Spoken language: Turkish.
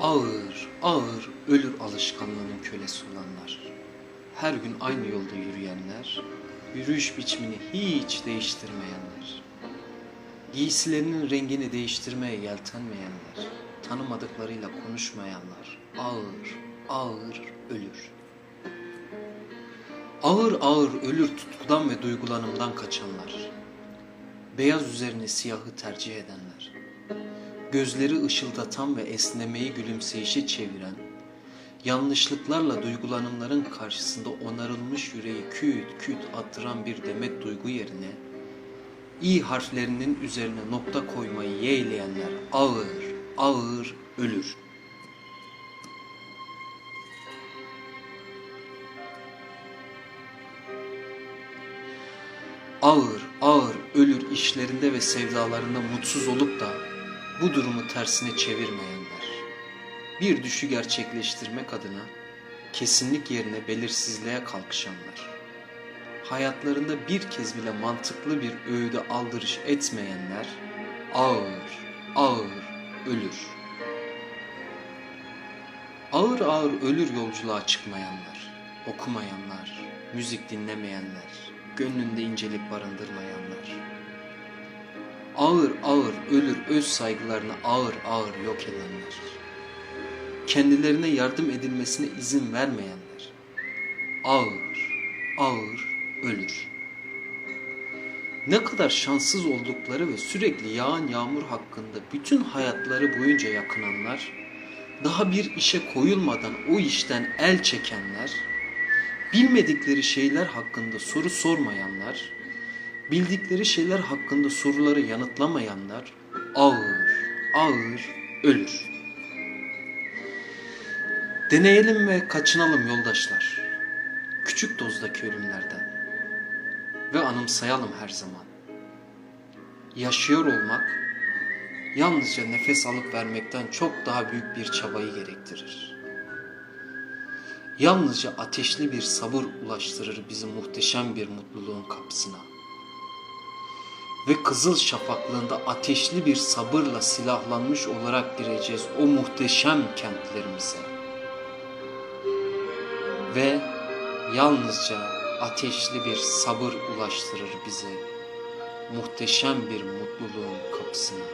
Ağır, ağır ölür alışkanlığının kölesi olanlar. Her gün aynı yolda yürüyenler, yürüyüş biçimini hiç değiştirmeyenler. Giysilerinin rengini değiştirmeye yeltenmeyenler, tanımadıklarıyla konuşmayanlar, ağır, ağır ölür. Ağır ağır ölür tutkudan ve duygulanımdan kaçanlar. Beyaz üzerine siyahı tercih edenler. Gözleri ışıldatan ve esnemeyi gülümseyişe çeviren, yanlışlıklarla duygulanımların karşısında onarılmış yüreği küt küt attıran bir demet duygu yerine, i harflerinin üzerine nokta koymayı yeğleyenler ağır, ağır ölür.'' ağır ağır ölür işlerinde ve sevdalarında mutsuz olup da bu durumu tersine çevirmeyenler. Bir düşü gerçekleştirmek adına kesinlik yerine belirsizliğe kalkışanlar. Hayatlarında bir kez bile mantıklı bir öğüde aldırış etmeyenler ağır ağır ölür. Ağır ağır ölür yolculuğa çıkmayanlar, okumayanlar, müzik dinlemeyenler, gönlünde incelik barındırmayanlar. Ağır ağır ölür öz saygılarını ağır ağır yok edenler. Kendilerine yardım edilmesine izin vermeyenler. Ağır ağır ölür. Ne kadar şanssız oldukları ve sürekli yağan yağmur hakkında bütün hayatları boyunca yakınanlar, daha bir işe koyulmadan o işten el çekenler, bilmedikleri şeyler hakkında soru sormayanlar, bildikleri şeyler hakkında soruları yanıtlamayanlar ağır, ağır ölür. Deneyelim ve kaçınalım yoldaşlar. Küçük dozdaki ölümlerden. Ve anımsayalım her zaman. Yaşıyor olmak yalnızca nefes alıp vermekten çok daha büyük bir çabayı gerektirir. Yalnızca ateşli bir sabır ulaştırır bizi muhteşem bir mutluluğun kapısına. Ve kızıl şafaklığında ateşli bir sabırla silahlanmış olarak gireceğiz o muhteşem kentlerimize. Ve yalnızca ateşli bir sabır ulaştırır bizi muhteşem bir mutluluğun kapısına.